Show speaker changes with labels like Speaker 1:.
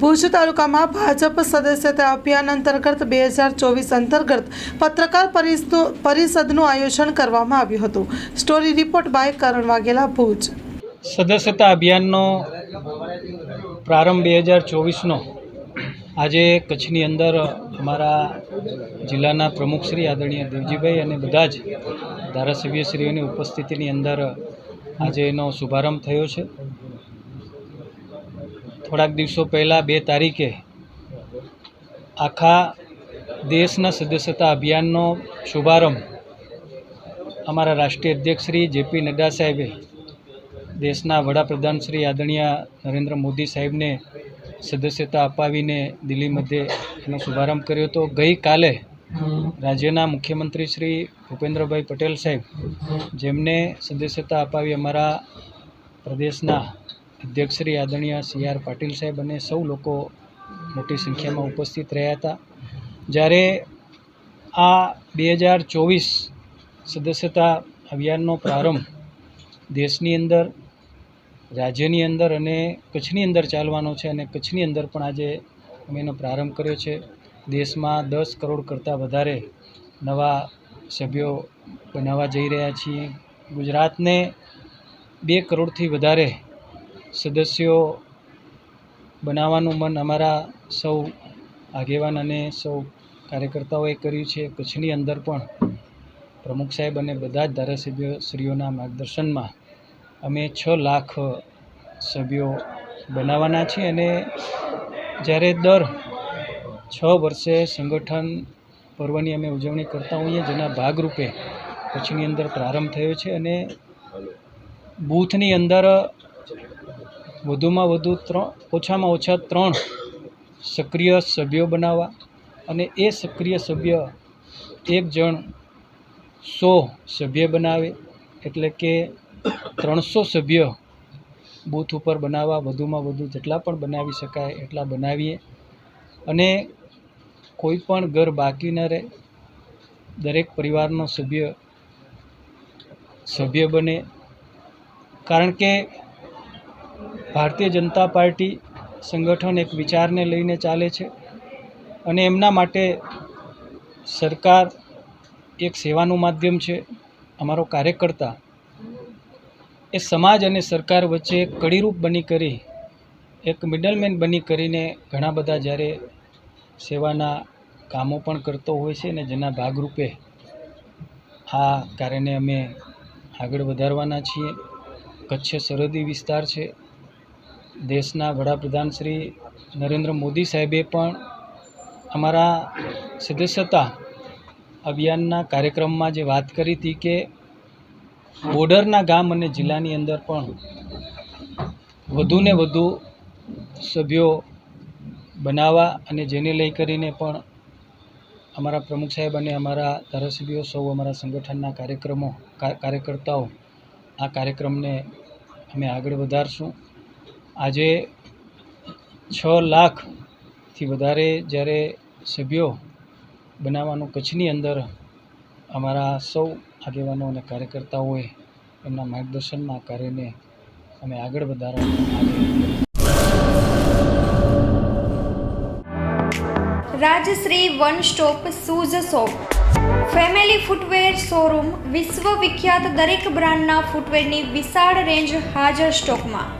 Speaker 1: ભુજ તાલુકામાં ભાજપ સદસ્યતા અભિયાન અંતર્ગત બે હજાર ચોવીસ અંતર્ગત પત્રકાર પરિષદનું આયોજન કરવામાં આવ્યું હતું. Story report by Karan Vaghela, Bhuj.
Speaker 2: સદસ્યતા અભિયાનનો પ્રારંભ બે હજાર ચોવીસનો આજે કચ્છની અંદર અમારા જિલ્લાના પ્રમુખશ્રી આદરણીય દેવજીભાઈ અને બધા જ ધારાસભ્યશ્રીઓની ઉપસ્થિતિની અંદર આજે એનો શુભારંભ થયો છે. થોડાક દિવસો પહેલાં, બે તારીખે, આખા દેશના સદસ્યતા અભિયાનનો શુભારંભ અમારા રાષ્ટ્રીય અધ્યક્ષ શ્રી જેપી નડ્ડા સાહેબે દેશના વડાપ્રધાન શ્રી આદરણીય નરેન્દ્ર મોદી સાહેબને સદસ્યતા અપાવીને દિલ્હી મધ્યે એનો શુભારંભ કર્યો હતો. ગઈકાલે રાજ્યના મુખ્યમંત્રી શ્રી ભૂપેન્દ્રભાઈ પટેલ સાહેબ જેમને સદસ્યતા અપાવી અમારા પ્રદેશના અધ્યક્ષ શ્રી આદરણીય સી આર પાટીલ સાહેબ અને સૌ લોકો મોટી સંખ્યામાં ઉપસ્થિત રહ્યા હતા. જ્યારે આ બે હજાર ચોવીસ સદસ્યતા અભિયાનનો પ્રારંભ દેશની અંદર, રાજ્યની અંદર અને કચ્છની અંદર ચાલવાનો છે અને કચ્છની અંદર પણ આજે અમે એનો પ્રારંભ કર્યો છે. દેશમાં દસ કરોડ કરતાં વધારે નવા સભ્યો બનાવવા જઈ રહ્યા છીએ. ગુજરાતને બે કરોડથી વધારે સદસ્યો બનાવવાનું મન અમારા સૌ આગેવાન અને સૌ કાર્યકર્તાઓએ કર્યું છે. કચ્છની અંદર પણ પ્રમુખ સાહેબ અને બધા જ ધારાસભ્યશ્રીઓના માર્ગદર્શનમાં અમે છ લાખ સભ્યો બનાવવાના છીએ અને જ્યારે દર છ વર્ષે સંગઠન પર્વની અમે ઉજવણી કરતા હોઈએ જેના ભાગરૂપે કચ્છની અંદર પ્રારંભ થયો છે અને બૂથની અંદર વધુમાં વધુ ત્રણ, ઓછામાં ઓછા ત્રણ સક્રિય સભ્યો બનાવવા અને એ સક્રિય સભ્ય એક જણ સો સભ્ય બનાવે, એટલે કે ત્રણસો સભ્ય બૂથ ઉપર બનાવવા, વધુમાં વધુ જેટલા પણ બનાવી શકાય એટલા બનાવીએ. અને કોઈ પણ ઘર બાકી ન રહે, દરેક પરિવારનો સભ્ય સભ્ય બને. કારણ કે ભારતીય જનતા પાર્ટી સંગઠન એક વિચારને લઈને ચાલે છે અને એમના માટે સરકાર એક સેવાનું માધ્યમ છે. અમારો કાર્યકર્તા એ સમાજ અને સરકાર વચ્ચે કડીરૂપ બની કરી, એક મિડલમેન બની કરીને ઘણા બધા જ્યારે સેવાના કામો પણ કરતો હોય છે ને જેના ભાગરૂપે આ કાર્યને અમે આગળ વધારવાના છીએ. કચ્છ સરહદી વિસ્તાર છે. દેશના વડાપ્રધાન શ્રી નરેન્દ્ર મોદી સાહેબે પણ અમારા સદસ્યતા અભિયાનના કાર્યક્રમમાં જે વાત કરી હતી કે બોર્ડરના ગામ અને જિલ્લાની અંદર પણ વધુને વધુ સભ્યો બનાવવા અને જેને લઈ કરીને પણ અમારા પ્રમુખ સાહેબ અને અમારા ધારાસભ્યો સૌ અમારા સંગઠનના કાર્યક્રમો કાર્યકર્તાઓ આ કાર્યક્રમને અમે આગળ વધારશું. આજે છ લાખથી વધારે જ્યારે સભ્યો બનાવવાનું કચ્છની અંદર અમારા સૌ આગેવાનો અને કાર્યકર્તાઓએ એમના માર્ગદર્શનમાં કાર્યને અમે આગળ વધારવા
Speaker 3: Rajshree one stop shoes shop family footwear showroom વિશ્વ વિખ્યાત દરેક બ્રાન્ડના ફૂટવેરની વિશાળ રેન્જ હાજર સ્ટોકમાં.